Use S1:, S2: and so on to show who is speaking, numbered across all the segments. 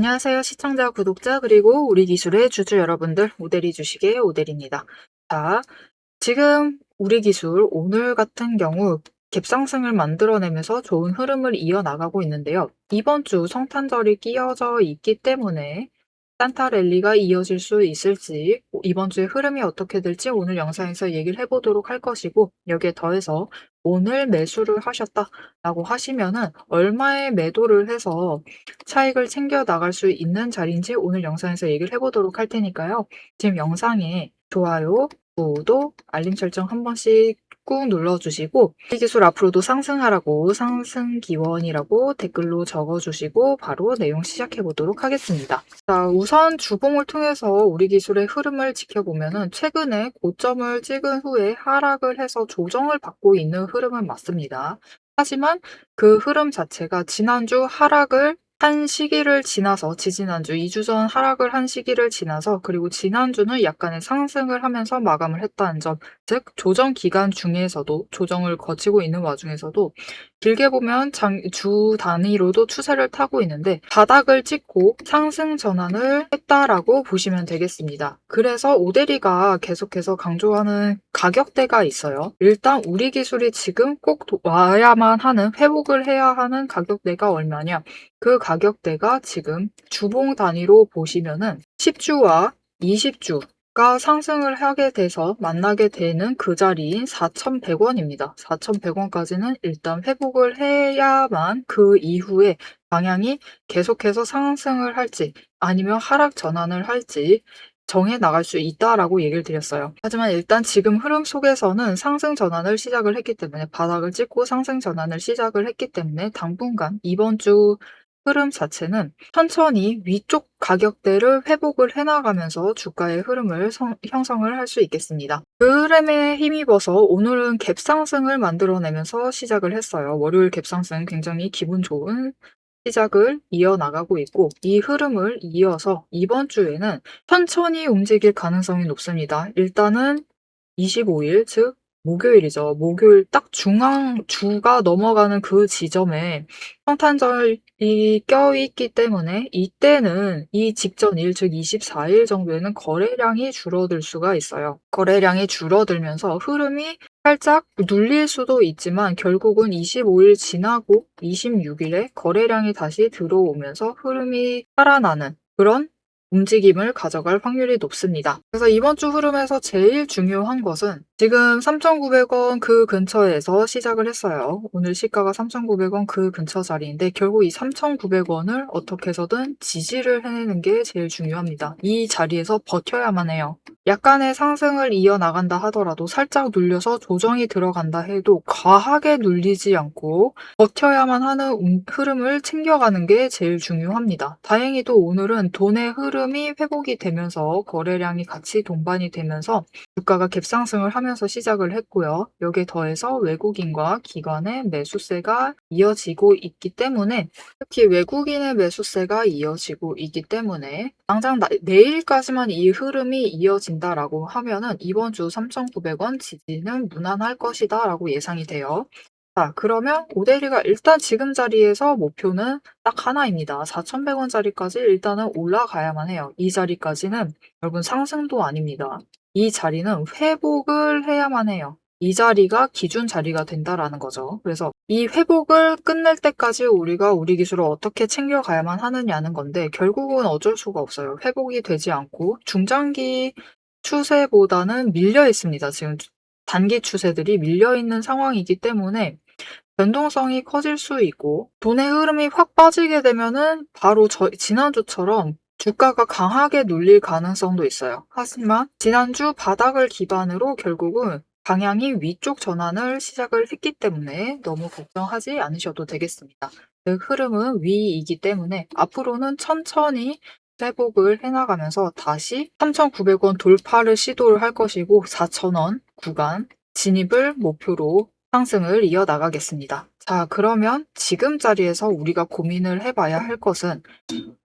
S1: 안녕하세요. 시청자, 구독자, 그리고 우리 기술의 주주 여러분들, 오대리 주식의 오대리입니다. 자, 지금 우리 기술 오늘 같은 경우 갭상승을 만들어내면서 좋은 흐름을 이어나가고 있는데요. 이번 주 성탄절이 끼어져 있기 때문에 산타 랠리가 이어질 수 있을지, 이번 주의 흐름이 어떻게 될지 오늘 영상에서 얘기를 해보도록 할 것이고, 여기에 더해서 오늘 매수를 하셨다라고 하시면은 얼마의 매도를 해서 차익을 챙겨 나갈 수 있는 자리인지 오늘 영상에서 얘기를 해보도록 할 테니까요. 지금 영상에 좋아요, 구독, 알림 설정 한 번씩 꾹 눌러주시고 이 기술 앞으로도 상승하라고 상승 기원이라고 댓글로 적어주시고 바로 내용 시작해 보도록 하겠습니다. 자, 우선 주봉을 통해서 우리 기술의 흐름을 지켜보면은 최근에 고점을 찍은 후에 하락을 해서 조정을 받고 있는 흐름은 맞습니다. 하지만 그 흐름 자체가 지난주 하락을 한 시기를 지나서 지지난주 2주 전 하락을 한 시기를 지나서 그리고 지난주는 약간의 상승을 하면서 마감을 했다는 점, 즉 조정 기간 중에서도 조정을 거치고 있는 와중에서도 길게 보면 장, 주 단위로도 추세를 타고 있는데 바닥을 찍고 상승 전환을 했다라고 보시면 되겠습니다. 그래서 오데리가 계속해서 강조하는 가격대가 있어요. 일단 우리 기술이 지금 꼭 도- 와야만 하는 회복을 해야 하는 가격대가 얼마냐? 그 가격대가 지금 주봉 단위로 보시면은 10주와 20주 가 상승을 하게 돼서 만나게 되는 그 자리인 4,100원입니다. 4,100원까지는 일단 회복을 해야만 그 이후에 방향이 계속해서 상승을 할지 아니면 하락 전환을 할지 정해 나갈 수 있다라고 얘기를 드렸어요. 하지만 일단 지금 흐름 속에서는 상승 전환을 시작을 했기 때문에 바닥을 찍고 상승 전환을 시작을 했기 때문에 당분간 이번 주 흐름 자체는 천천히 위쪽 가격대를 회복을 해나가면서 주가의 흐름을 성- 형성을 할 수 있겠습니다. 그 흐름에 힘입어서 오늘은 갭 상승을 만들어내면서 시작을 했어요. 월요일 갭 상승 굉장히 기분 좋은 시작을 이어나가고 있고 이 흐름을 이어서 이번 주에는 천천히 움직일 가능성이 높습니다. 일단은 25일, 즉 목요일이죠. 목요일 딱 중앙 주가 넘어가는 그 지점에 성탄절이 껴있기 때문에 이때는 이 직전 일, 즉 24일 정도에는 거래량이 줄어들 수가 있어요. 거래량이 줄어들면서 흐름이 살짝 눌릴 수도 있지만 결국은 25일 지나고 26일에 거래량이 다시 들어오면서 흐름이 살아나는 그런 움직임을 가져갈 확률이 높습니다. 그래서 이번 주 흐름에서 제일 중요한 것은 지금 3,900원 그 근처에서 시작을 했어요. 오늘 시가가 3,900원 그 근처 자리인데 결국 이 3,900원을 어떻게 해서든 지지를 해내는 게 제일 중요합니다. 이 자리에서 버텨야만 해요. 약간의 상승을 이어나간다 하더라도 살짝 눌려서 조정이 들어간다 해도 과하게 눌리지 않고 버텨야만 하는 음- 흐름을 챙겨가는 게 제일 중요합니다. 다행히도 오늘은 돈의 흐름이 회복이 되면서 거래량이 같이 동반이 되면서 주가가 갭상승을 하면 서 시작을 했고요. 여기에 더해서 외국인과 기관의 매수세가 이어지고 있기 때문에 특히 외국인의 매수세가 이어지고 있기 때문에 당장 나- 내일까지만 이 흐름이 이어진다라고 하면은 이번 주 3,900원 지지는 무난할 것이다라고 예상이 돼요. 자, 그러면 오데리가 일단 지금 자리에서 목표는 딱 하나입니다. 4,100원짜리까지 일단은 올라가야만 해요. 이 자리까지는 여러분 상승도 아닙니다. 이 자리는 회복을 해야만 해요. 이 자리가 기준 자리가 된다라는 거죠. 그래서 이 회복을 끝낼 때까지 우리가 우리 기술을 어떻게 챙겨가야만 하느냐는 건데 결국은 어쩔 수가 없어요. 회복이 되지 않고 중장기 추세보다는 밀려 있습니다. 지금 단기 추세들이 밀려 있는 상황이기 때문에 변동성이 커질 수 있고 돈의 흐름이 확 빠지게 되면은 바로 저, 지난주처럼 주가가 강하게 눌릴 가능성도 있어요. 하지만 지난주 바닥을 기반으로 결국은 방향이 위쪽 전환을 시작을 했기 때문에 너무 걱정하지 않으셔도 되겠습니다. 그 흐름은 위이기 때문에 앞으로는 천천히 회복을 해나가면서 다시 3,900원 돌파를 시도를 할 것이고 4,000원 구간 진입을 목표로 상승을 이어나가겠습니다. 자, 그러면 지금 자리에서 우리가 고민을 해봐야 할 것은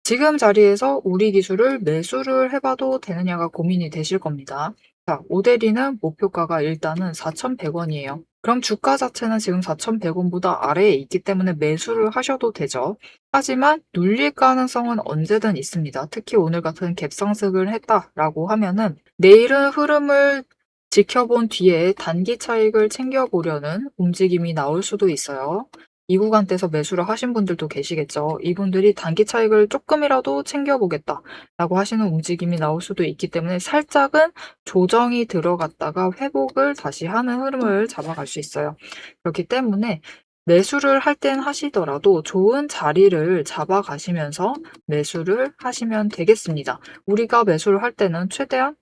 S1: 지금 자리에서 우리 기술을 매수를 해봐도 되느냐가 고민이 되실 겁니다. 자, 오데리는 목표가가 일단은 4,100원이에요. 그럼 주가 자체는 지금 4,100원보다 아래에 있기 때문에 매수를 하셔도 되죠. 하지만 눌릴 가능성은 언제든 있습니다. 특히 오늘 같은 갭상승을 했다라고 하면은 내일은 흐름을 지켜본 뒤에 단기 차익을 챙겨보려는 움직임이 나올 수도 있어요. 이 구간대에서 매수를 하신 분들도 계시겠죠. 이분들이 단기 차익을 조금이라도 챙겨보겠다 라고 하시는 움직임이 나올 수도 있기 때문에 살짝은 조정이 들어갔다가 회복을 다시 하는 흐름을 잡아갈 수 있어요. 그렇기 때문에 매수를 할 땐 하시더라도 좋은 자리를 잡아가시면서 매수를 하시면 되겠습니다. 우리가 매수를 할 때는 최대한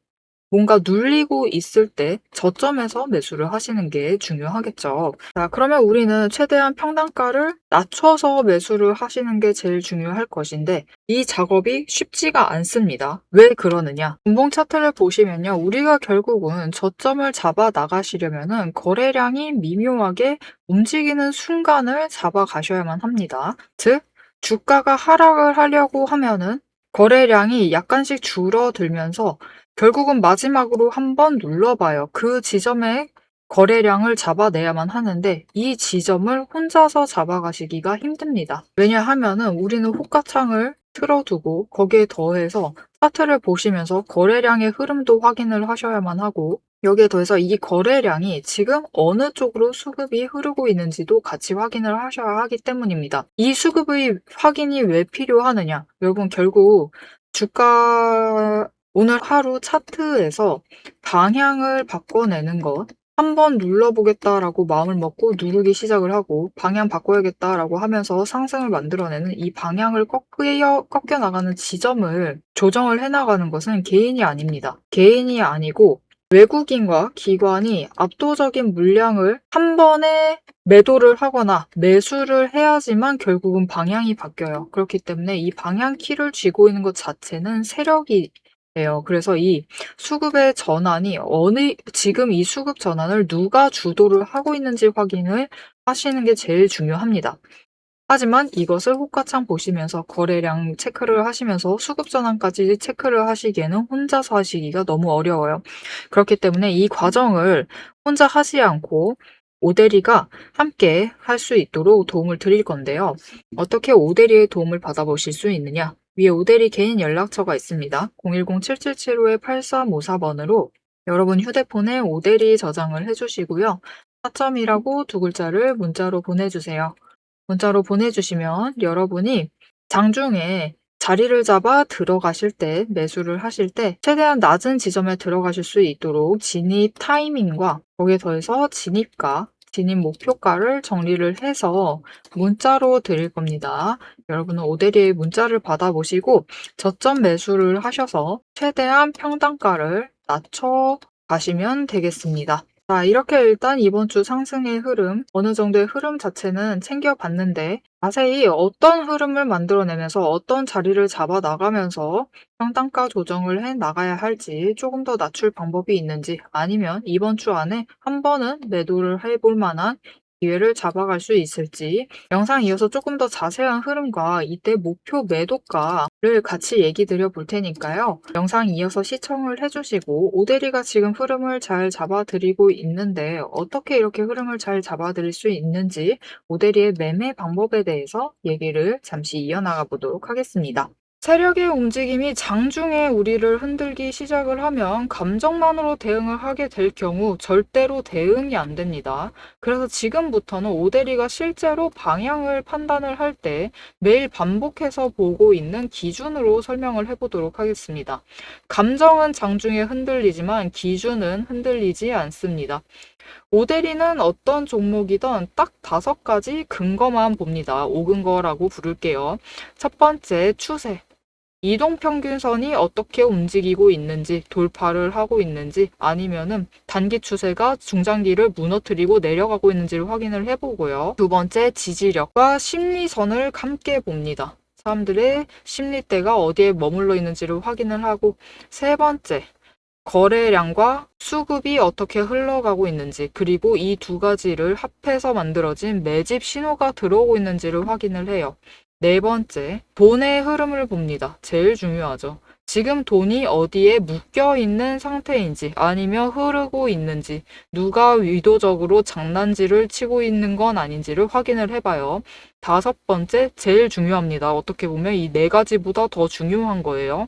S1: 뭔가 눌리고 있을 때 저점에서 매수를 하시는 게 중요하겠죠. 자, 그러면 우리는 최대한 평단가를 낮춰서 매수를 하시는 게 제일 중요할 것인데 이 작업이 쉽지가 않습니다. 왜 그러느냐? 분봉 차트를 보시면요. 우리가 결국은 저점을 잡아 나가시려면은 거래량이 미묘하게 움직이는 순간을 잡아 가셔야만 합니다. 즉, 주가가 하락을 하려고 하면은 거래량이 약간씩 줄어들면서 결국은 마지막으로 한번 눌러봐요. 그 지점에 거래량을 잡아내야만 하는데 이 지점을 혼자서 잡아가시기가 힘듭니다. 왜냐하면은 우리는 호가창을 틀어두고 거기에 더해서 차트를 보시면서 거래량의 흐름도 확인을 하셔야만 하고 여기에 더해서 이 거래량이 지금 어느 쪽으로 수급이 흐르고 있는지도 같이 확인을 하셔야 하기 때문입니다. 이 수급의 확인이 왜 필요하느냐? 여러분 결국 주가 오늘 하루 차트에서 방향을 바꿔내는 것 한번 눌러보겠다라고 마음을 먹고 누르기 시작을 하고 방향 바꿔야겠다라고 하면서 상승을 만들어내는 이 방향을 꺾여, 꺾여 나가는 지점을 조정을 해나가는 것은 개인이 아닙니다. 개인이 아니고 외국인과 기관이 압도적인 물량을 한 번에 매도를 하거나 매수를 해야지만 결국은 방향이 바뀌어요. 그렇기 때문에 이 방향 키를 쥐고 있는 것 자체는 세력이 예요. 그래서 이 수급의 전환이 어느 지금 이 수급 전환을 누가 주도를 하고 있는지 확인을 하시는 게 제일 중요합니다. 하지만 이것을 호가창 보시면서 거래량 체크를 하시면서 수급 전환까지 체크를 하시기에는 혼자서 하시기가 너무 어려워요. 그렇기 때문에 이 과정을 혼자 하지 않고 오대리가 함께 할 수 있도록 도움을 드릴 건데요. 어떻게 오대리의 도움을 받아보실 수 있느냐? 위에 오대리 개인 연락처가 있습니다. 010-7775-8354번으로 여러분 휴대폰에 오대리 저장을 해주시고요. 사점이라고 두 글자를 문자로 보내주세요. 문자로 보내주시면 여러분이 장중에 자리를 잡아 들어가실 때, 매수를 하실 때 최대한 낮은 지점에 들어가실 수 있도록 진입 타이밍과 거기에 더해서 진입가, 진입 목표가를 정리를 해서 문자로 드릴 겁니다. 여러분은 오데리의 문자를 받아보시고 저점 매수를 하셔서 최대한 평단가를 낮춰 가시면 되겠습니다. 자, 이렇게 일단 이번 주 상승의 흐름, 어느 정도의 흐름 자체는 챙겨봤는데 자세히 어떤 흐름을 만들어내면서 어떤 자리를 잡아 나가면서 평단가 조정을 해 나가야 할지 조금 더 낮출 방법이 있는지 아니면 이번 주 안에 한 번은 매도를 해볼 만한 기회를 잡아갈 수 있을지 영상 이어서 조금 더 자세한 흐름과 이때 목표 매도가를 같이 얘기 드려 볼 테니까요. 영상 이어서 시청을 해주시고 오대리가 지금 흐름을 잘 잡아드리고 있는데 어떻게 이렇게 흐름을 잘 잡아드릴 수 있는지 오대리의 매매 방법에 대해서 얘기를 잠시 이어나가 보도록 하겠습니다. 세력의 움직임이 장중에 우리를 흔들기 시작을 하면 감정만으로 대응을 하게 될 경우 절대로 대응이 안 됩니다. 그래서 지금부터는 오데리가 실제로 방향을 판단을 할 때 매일 반복해서 보고 있는 기준으로 설명을 해보도록 하겠습니다. 감정은 장중에 흔들리지만 기준은 흔들리지 않습니다. 오데리는 어떤 종목이든 딱 다섯 가지 근거만 봅니다. 오근거라고 부를게요. 첫 번째, 추세. 이동평균선이 어떻게 움직이고 있는지 돌파를 하고 있는지 아니면은 단기 추세가 중장기를 무너뜨리고 내려가고 있는지를 확인을 해보고요. 두 번째 지지력과 심리선을 함께 봅니다. 사람들의 심리대가 어디에 머물러 있는지를 확인을 하고 세 번째 거래량과 수급이 어떻게 흘러가고 있는지 그리고 이 두 가지를 합해서 만들어진 매집 신호가 들어오고 있는지를 확인을 해요. 네 번째, 돈의 흐름을 봅니다. 제일 중요하죠. 지금 돈이 어디에 묶여 있는 상태인지 아니면 흐르고 있는지 누가 의도적으로 장난질을 치고 있는 건 아닌지를 확인을 해봐요. 다섯 번째, 제일 중요합니다. 어떻게 보면 이 네 가지보다 더 중요한 거예요.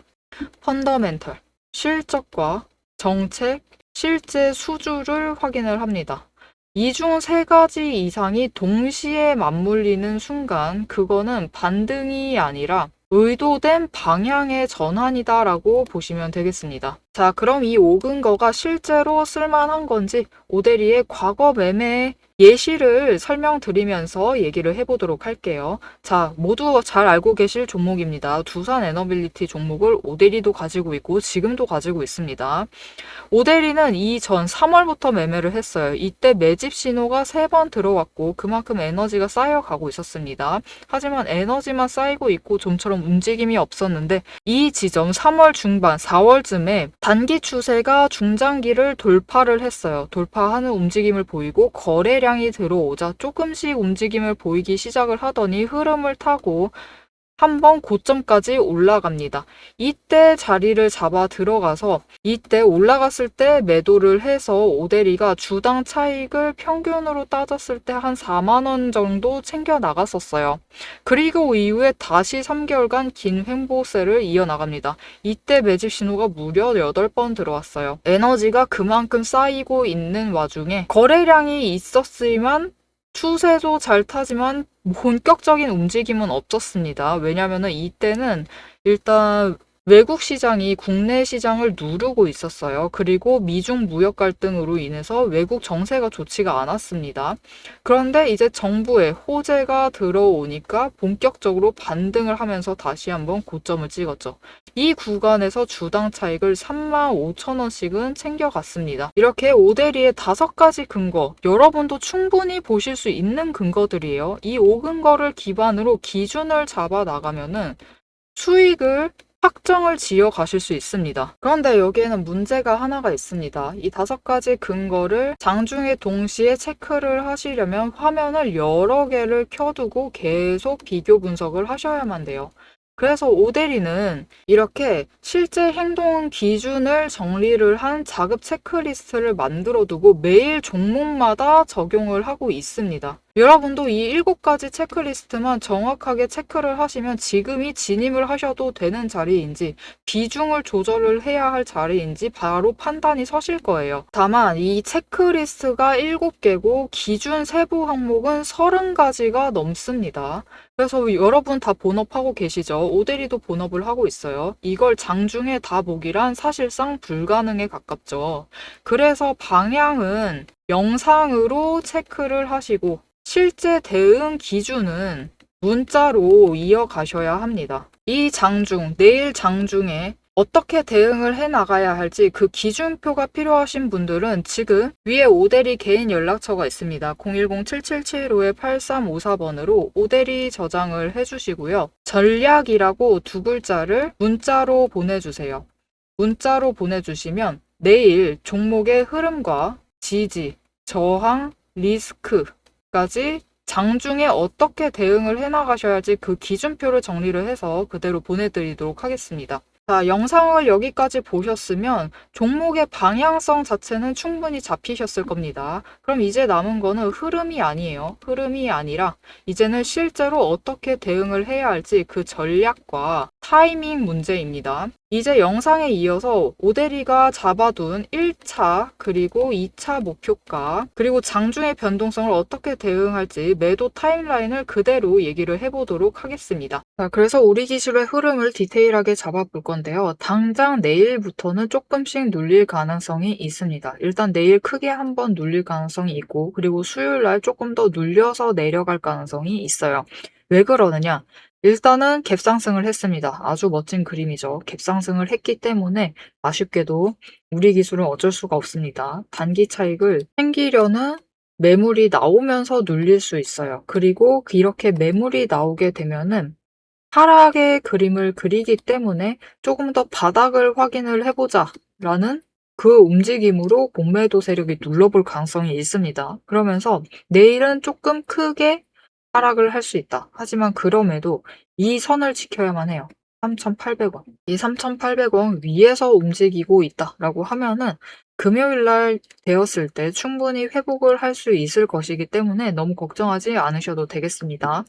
S1: 펀더멘털, 실적과 정책, 실제 수주를 확인을 합니다. 이 중 세 가지 이상이 동시에 맞물리는 순간 그거는 반등이 아니라 의도된 방향의 전환이다라고 보시면 되겠습니다. 자, 그럼 이 오근거가 실제로 쓸만한 건지 오데리의 과거 매매 예시를 설명드리면서 얘기를 해보도록 할게요. 자, 모두 잘 알고 계실 종목입니다. 두산 에너빌리티 종목을 오데리도 가지고 있고 지금도 가지고 있습니다. 오데리는 이전 3월부터 매매를 했어요. 이때 매집 신호가 3번 들어왔고 그만큼 에너지가 쌓여가고 있었습니다. 하지만 에너지만 쌓이고 있고 좀처럼 움직임이 없었는데 이 지점 3월 중반, 4월쯤에 단기 추세가 중장기를 돌파를 했어요. 돌파하는 움직임을 보이고 거래 량이 들어오자 조금씩 움직임을 보이기 시작을 하더니 흐름을 타고 한번 고점까지 올라갑니다. 이때 자리를 잡아 들어가서 이때 올라갔을 때 매도를 해서 오데리가 주당 차익을 평균으로 따졌을 때 한 4만 원 정도 챙겨 나갔었어요. 그리고 이후에 다시 3개월간 긴 횡보세를 이어나갑니다. 이때 매집 신호가 무려 8번 들어왔어요. 에너지가 그만큼 쌓이고 있는 와중에 거래량이 있었지만 추세도 잘 타지만 본격적인 움직임은 없었습니다. 왜냐하면 이때는 일단 외국 시장이 국내 시장을 누르고 있었어요. 그리고 미중 무역 갈등으로 인해서 외국 정세가 좋지가 않았습니다. 그런데 이제 정부의 호재가 들어오니까 본격적으로 반등을 하면서 다시 한번 고점을 찍었죠. 이 구간에서 주당 차익을 3만 5천 원씩은 챙겨갔습니다. 이렇게 오데리의 다섯 가지 근거, 여러분도 충분히 보실 수 있는 근거들이에요. 이 5근거를 기반으로 기준을 잡아 나가면은 수익을 확정을 지어 가실 수 있습니다. 그런데 여기에는 문제가 하나가 있습니다. 이 다섯 가지 근거를 장중에 동시에 체크를 하시려면 화면을 여러 개를 켜두고 계속 비교 분석을 하셔야만 돼요. 그래서 오데리는 이렇게 실제 행동 기준을 정리를 한 자급 체크리스트를 만들어 두고 매일 종목마다 적용을 하고 있습니다. 여러분도 이 일곱 가지 체크리스트만 정확하게 체크를 하시면 지금이 진입을 하셔도 되는 자리인지 비중을 조절을 해야 할 자리인지 바로 판단이 서실 거예요. 다만 이 체크리스트가 일곱 개고 기준 세부 항목은 서른 가지가 넘습니다. 그래서 여러분 다 본업하고 계시죠? 오데리도 본업을 하고 있어요. 이걸 장중에 다 보기란 사실상 불가능에 가깝죠. 그래서 방향은 영상으로 체크를 하시고 실제 대응 기준은 문자로 이어가셔야 합니다. 이 장중, 내일 장중에 어떻게 대응을 해 나가야 할지 그 기준표가 필요하신 분들은 지금 위에 오데리 개인 연락처가 있습니다. 010-7775-8354번으로 오데리 저장을 해주시고요. 전략이라고 두 글자를 문자로 보내주세요. 문자로 보내주시면 내일 종목의 흐름과 지지, 저항, 리스크, 까지 장중에 어떻게 대응을 해나가셔야 할지 그 기준표를 정리를 해서 그대로 보내드리도록 하겠습니다. 자, 영상을 여기까지 보셨으면 종목의 방향성 자체는 충분히 잡히셨을 겁니다. 그럼 이제 남은 거는 흐름이 아니에요. 흐름이 아니라 이제는 실제로 어떻게 대응을 해야 할지 그 전략과 타이밍 문제입니다. 이제 영상에 이어서 오데리가 잡아둔 1차 그리고 2차 목표가 그리고 장중의 변동성을 어떻게 대응할지 매도 타임라인을 그대로 얘기를 해보도록 하겠습니다. 자, 그래서 우리 기술의 흐름을 디테일하게 잡아볼 건데요. 당장 내일부터는 조금씩 눌릴 가능성이 있습니다. 일단 내일 크게 한번 눌릴 가능성이 있고 그리고 수요일 날 조금 더 눌려서 내려갈 가능성이 있어요. 왜 그러느냐? 일단은 갭상승을 했습니다. 아주 멋진 그림이죠. 갭상승을 했기 때문에 아쉽게도 우리 기술은 어쩔 수가 없습니다. 단기 차익을 챙기려는 매물이 나오면서 눌릴 수 있어요. 그리고 이렇게 매물이 나오게 되면은 하락의 그림을 그리기 때문에 조금 더 바닥을 확인을 해보자 라는 그 움직임으로 공매도 세력이 눌러볼 가능성이 있습니다. 그러면서 내일은 조금 크게 하락을 할 수 있다. 하지만 그럼에도 이 선을 지켜야만 해요. 3,800원. 이 3,800원 위에서 움직이고 있다라고 하면은 금요일 날 되었을 때 충분히 회복을 할 수 있을 것이기 때문에 너무 걱정하지 않으셔도 되겠습니다.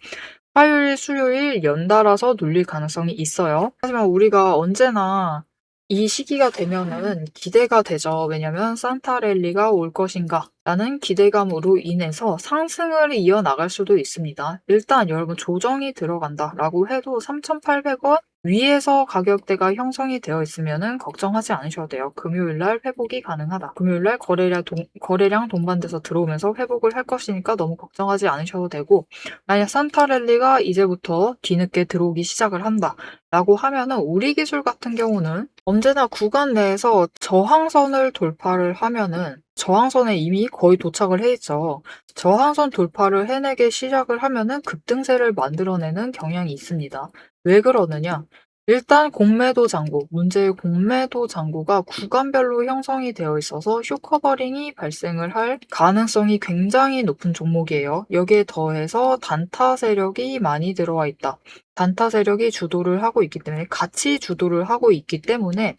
S1: 화요일, 수요일 연달아서 눌릴 가능성이 있어요. 하지만 우리가 언제나 이 시기가 되면은 기대가 되죠. 왜냐면 산타랠리가 올 것인가 라는 기대감으로 인해서 상승을 이어나갈 수도 있습니다. 일단 여러분 조정이 들어간다 라고 해도 3,800원 위에서 가격대가 형성이 되어 있으면은 걱정하지 않으셔도 돼요. 금요일 날 회복이 가능하다. 금요일 날 거래량, 동, 거래량 동반돼서 들어오면서 회복을 할 것이니까 너무 걱정하지 않으셔도 되고 만약 산타랠리가 이제부터 뒤늦게 들어오기 시작을 한다. 라고 하면은 우리 기술 같은 경우는 언제나 구간 내에서 저항선을 돌파를 하면은 저항선에 이미 거의 도착을 해 있죠. 저항선 돌파를 해내게 시작을 하면은 급등세를 만들어내는 경향이 있습니다. 왜 그러느냐? 일단 공매도 잔고, 문제의 공매도 잔고가 구간별로 형성이 되어 있어서 쇼커버링이 발생을 할 가능성이 굉장히 높은 종목이에요. 여기에 더해서 단타 세력이 많이 들어와 있다. 단타 세력이 주도를 하고 있기 때문에 같이 주도를 하고 있기 때문에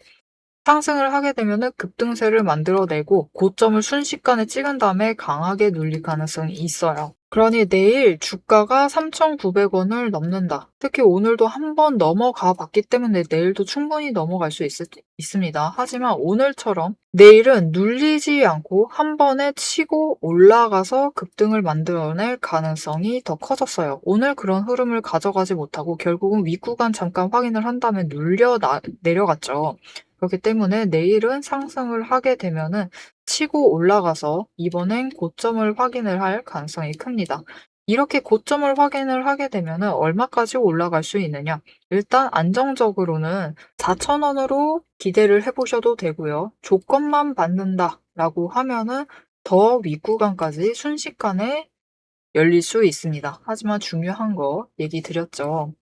S1: 상승을 하게 되면 급등세를 만들어내고 고점을 순식간에 찍은 다음에 강하게 눌릴 가능성이 있어요. 그러니 내일 주가가 3,900원을 넘는다. 특히 오늘도 한 번 넘어가 봤기 때문에 내일도 충분히 넘어갈 수 있, 있습니다. 하지만 오늘처럼 내일은 눌리지 않고 한 번에 치고 올라가서 급등을 만들어낼 가능성이 더 커졌어요. 오늘 그런 흐름을 가져가지 못하고 결국은 윗구간 잠깐 확인을 한 다음에 눌려 나, 내려갔죠. 그렇기 때문에 내일은 상승을 하게 되면은 치고 올라가서 이번엔 고점을 확인을 할 가능성이 큽니다. 이렇게 고점을 확인을 하게 되면은 얼마까지 올라갈 수 있느냐? 일단 안정적으로는 4,000원으로 기대를 해보셔도 되고요. 조건만 받는다라고 하면은 더 윗구간까지 순식간에 열릴 수 있습니다. 하지만 중요한 거 얘기 드렸죠.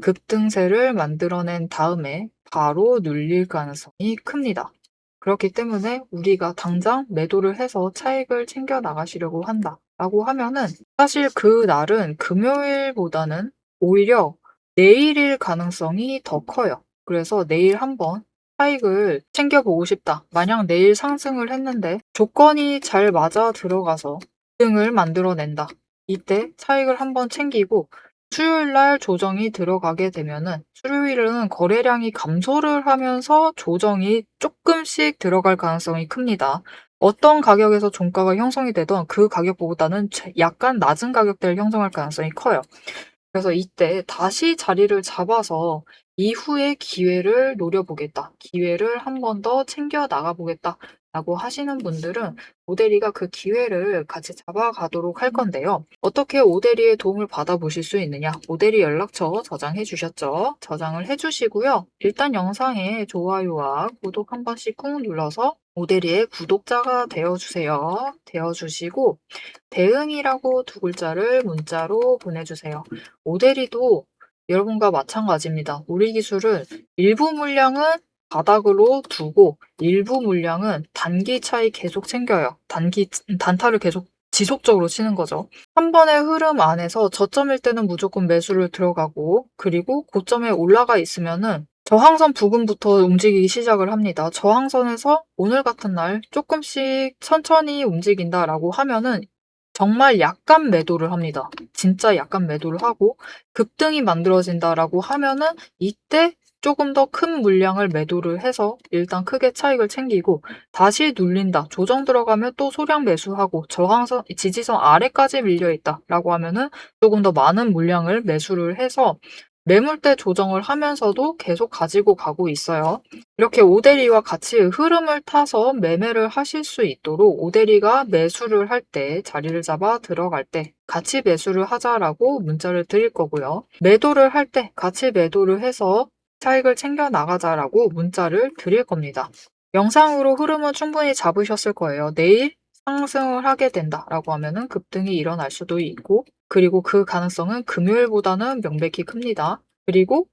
S1: 급등세를 만들어낸 다음에 바로 눌릴 가능성이 큽니다. 그렇기 때문에 우리가 당장 매도를 해서 차익을 챙겨 나가시려고 한다. 라고 하면은 사실 그 날은 금요일보다는 오히려 내일일 가능성이 더 커요. 그래서 내일 한번 차익을 챙겨보고 싶다. 만약 내일 상승을 했는데 조건이 잘 맞아 들어가서 등을 만들어낸다. 이때 차익을 한번 챙기고 수요일 날 조정이 들어가게 되면은 수요일은 거래량이 감소를 하면서 조정이 조금씩 들어갈 가능성이 큽니다. 어떤 가격에서 종가가 형성이 되던 그 가격보다는 약간 낮은 가격대를 형성할 가능성이 커요. 그래서 이때 다시 자리를 잡아서 이후에 기회를 노려보겠다. 기회를 한 번 더 챙겨 나가보겠다. 라고 하시는 분들은 오데리가 그 기회를 같이 잡아가도록 할 건데요. 어떻게 오데리의 도움을 받아보실 수 있느냐? 오데리 연락처 저장해 주셨죠? 저장을 해 주시고요. 일단 영상에 좋아요와 구독 한 번씩 꾹 눌러서 오데리의 구독자가 되어주세요. 되어주시고 대응이라고 두 글자를 문자로 보내주세요. 오데리도 여러분과 마찬가지입니다. 우리 기술은 일부 물량은 바닥으로 두고 일부 물량은 단기 차이 계속 챙겨요. 단기 단타를 계속 지속적으로 치는 거죠. 한 번의 흐름 안에서 저점일 때는 무조건 매수를 들어가고 그리고 고점에 올라가 있으면은 저항선 부근부터 움직이기 시작을 합니다. 저항선에서 오늘 같은 날 조금씩 천천히 움직인다라고 하면은 정말 약간 매도를 합니다. 진짜 약간 매도를 하고 급등이 만들어진다라고 하면은 이때 조금 더 큰 물량을 매도를 해서 일단 크게 차익을 챙기고 다시 눌린다. 조정 들어가면 또 소량 매수하고 저항선, 지지선 아래까지 밀려 있다. 라고 하면은 조금 더 많은 물량을 매수를 해서 매물대 조정을 하면서도 계속 가지고 가고 있어요. 이렇게 오데리와 같이 흐름을 타서 매매를 하실 수 있도록 오데리가 매수를 할 때 자리를 잡아 들어갈 때 같이 매수를 하자라고 문자를 드릴 거고요. 매도를 할 때 같이 매도를 해서 차익을 챙겨 나가자라고 문자를 드릴 겁니다. 영상으로 흐름은 충분히 잡으셨을 거예요. 내일 상승을 하게 된다라고 하면은 급등이 일어날 수도 있고 그리고 그 가능성은 금요일보다는 명백히 큽니다. 그리고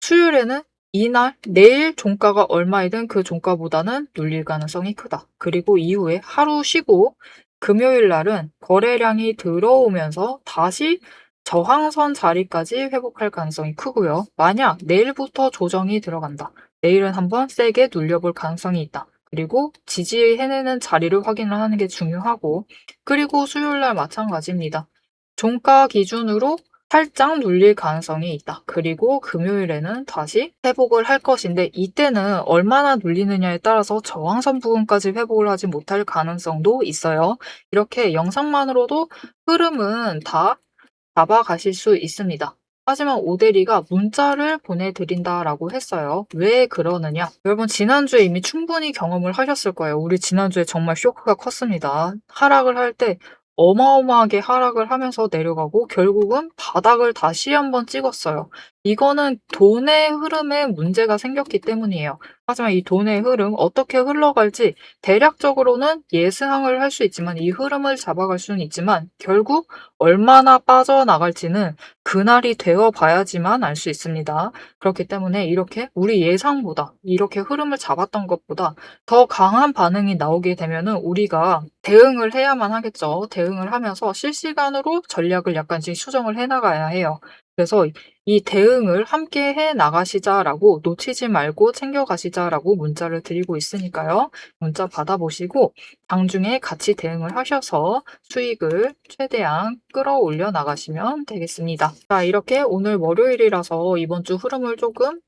S1: 수요일에는 이날 내일 종가가 얼마이든 그 종가보다는 눌릴 가능성이 크다. 그리고 이후에 하루 쉬고 금요일 날은 거래량이 들어오면서 다시 저항선 자리까지 회복할 가능성이 크고요. 만약 내일부터 조정이 들어간다. 내일은 한번 세게 눌려볼 가능성이 있다. 그리고 지지해내는 자리를 확인을 하는 게 중요하고 그리고 수요일 날 마찬가지입니다. 종가 기준으로 살짝 눌릴 가능성이 있다. 그리고 금요일에는 다시 회복을 할 것인데 이때는 얼마나 눌리느냐에 따라서 저항선 부분까지 회복을 하지 못할 가능성도 있어요. 이렇게 영상만으로도 흐름은 다 잡아가실 수 있습니다. 하지만 오대리가 문자를 보내드린다라고 했어요. 왜 그러느냐? 여러분 지난주에 이미 충분히 경험을 하셨을 거예요. 우리 지난주에 정말 쇼크가 컸습니다. 하락을 할 때 어마어마하게 하락을 하면서 내려가고 결국은 바닥을 다시 한번 찍었어요. 이거는 돈의 흐름에 문제가 생겼기 때문이에요. 하지만 이 돈의 흐름 어떻게 흘러갈지 대략적으로는 예상을 할 수 있지만 이 흐름을 잡아갈 수는 있지만 결국 얼마나 빠져나갈지는 그날이 되어 봐야지만 알 수 있습니다. 그렇기 때문에 이렇게 우리 예상보다 이렇게 흐름을 잡았던 것보다 더 강한 반응이 나오게 되면은 우리가 대응을 해야만 하겠죠. 대응을 하면서 실시간으로 전략을 약간씩 수정을 해 나가야 해요. 그래서 이 대응을 함께 해 나가시자라고 놓치지 말고 챙겨 가시자라고 문자를 드리고 있으니까요. 문자 받아보시고 장중에 같이 대응을 하셔서 수익을 최대한 끌어올려 나가시면 되겠습니다. 자, 이렇게 오늘 월요일이라서 이번 주 흐름을 조금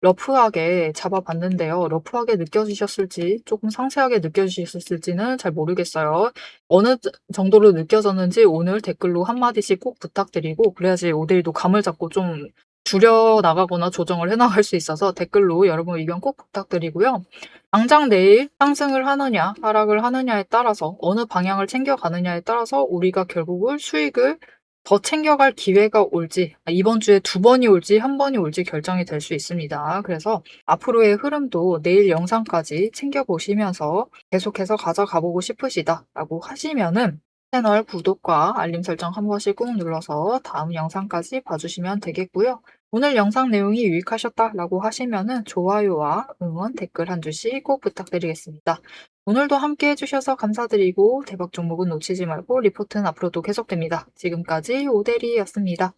S1: 러프하게 잡아봤는데요. 러프하게 느껴지셨을지 조금 상세하게 느껴지셨을지는 잘 모르겠어요. 어느 정도로 느껴졌는지 오늘 댓글로 한마디씩 꼭 부탁드리고 그래야지 오데이도 감을 잡고 좀 줄여 나가거나 조정을 해 나갈 수 있어서 댓글로 여러분 의견 꼭 부탁드리고요. 당장 내일 상승을 하느냐 하락을 하느냐에 따라서 어느 방향을 챙겨가느냐에 따라서 우리가 결국은 수익을 더 챙겨갈 기회가 올지 아, 이번 주에 두 번이 올지 한 번이 올지 결정이 될 수 있습니다. 그래서 앞으로의 흐름도 내일 영상까지 챙겨보시면서 계속해서 가져가 보고 싶으시다라고 하시면은 채널 구독과 알림 설정 한 번씩 꾹 눌러서 다음 영상까지 봐주시면 되겠고요. 오늘 영상 내용이 유익하셨다라고 하시면은 좋아요와 응원 댓글 한 줄씩 꼭 부탁드리겠습니다. 오늘도 함께 해주셔서 감사드리고 대박 종목은 놓치지 말고 리포트는 앞으로도 계속됩니다. 지금까지 오대리였습니다.